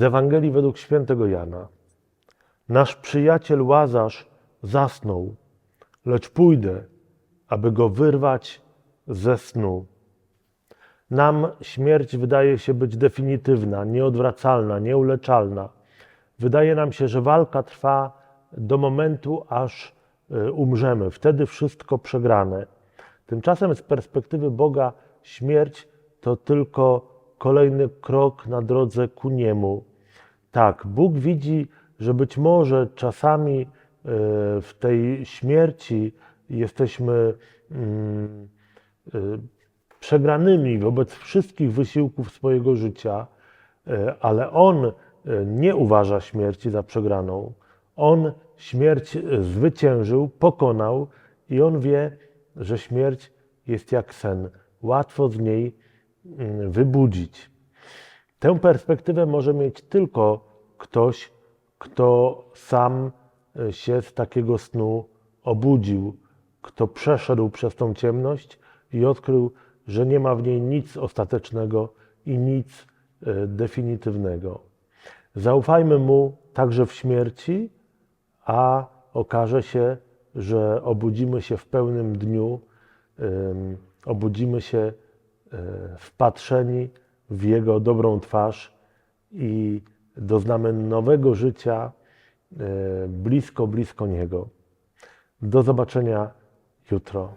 Z Ewangelii według świętego Jana. Nasz przyjaciel Łazarz zasnął, lecz pójdę, aby go wyrwać ze snu. Nam śmierć wydaje się być definitywna, nieodwracalna, nieuleczalna. Wydaje nam się, że walka trwa do momentu, aż y, umrzemy. Wtedy wszystko przegrane. Tymczasem z perspektywy Boga śmierć to tylko kolejny krok na drodze ku Niemu. Tak, Bóg widzi, że być może czasami y, w tej śmierci jesteśmy mm, y, przegranymi wobec wszystkich wysiłków swojego życia, e, ale On e, nie uważa śmierci za przegraną. On śmierć e, zwyciężył, pokonał i On wie, że śmierć jest jak sen. Łatwo z niej mm, wybudzić. Tę perspektywę może mieć tylko ktoś, kto sam e, się z takiego snu obudził, kto przeszedł przez tą ciemność i odkrył, że nie ma w niej nic ostatecznego i nic e, definitywnego. Zaufajmy Mu także w śmierci, a okaże się, że obudzimy się w pełnym dniu, obudzimy się e, wpatrzeni w Jego dobrą twarz i doznamy nowego życia e, blisko, blisko Niego. Do zobaczenia jutro.